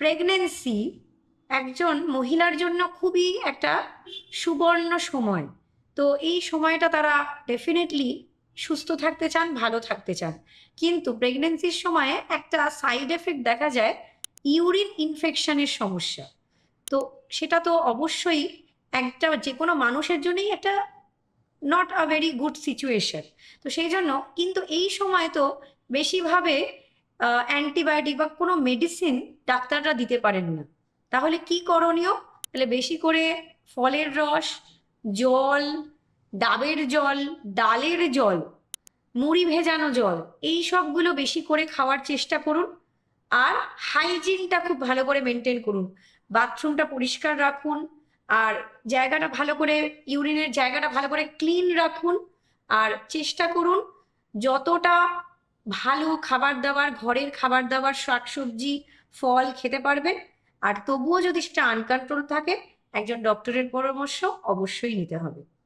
Pregnancy একজন মহিলার জন্য খুবই একটা সুবর্ণ সময়। তো এই সময়টা তারা ডেফিনেটলি সুস্থ থাকতে চান, ভালো থাকতে চান। কিন্তু প্রেগনেন্সির সময়ে একটা সাইড এফেক্ট দেখা যায় ইউরিন ইনফেকশনের সমস্যা। তো সেটা তো অবশ্যই একটা যে কোনো মানুষের জন্যই একটা not a very good situation তো সেই জন্য কিন্তু এই সময় তো বেশিভাবে অ্যান্টিবায়োটিক বা কোনো মেডিসিন ডাক্তাররা দিতে পারেন না। তাহলে কি করণীয়? তাহলে বেশি করে ফলের রস, জল, ডাবের জল, ডালের জল, মুড়ি ভেজানো জল, এই সবগুলো বেশি করে খাওয়ার চেষ্টা করুন। আর হাইজিনটা খুব ভালো করে মেনটেন করুন। বাথরুমটা পরিষ্কার রাখুন। আর জায়গাটা ভালো করে ইউরিনের জায়গাটা ভালো করে ক্লিন রাখুন। আর চেষ্টা করুন, যতটা ভালো খাবার দাবার, ঘরের খাবার দাবার, শাকসবজি, ফল খেতে পারবেন। আর তবুও যদি সেটা আনকন্ট্রোল থাকে, একজন ডক্টরের পরামর্শ অবশ্যই নিতে হবে।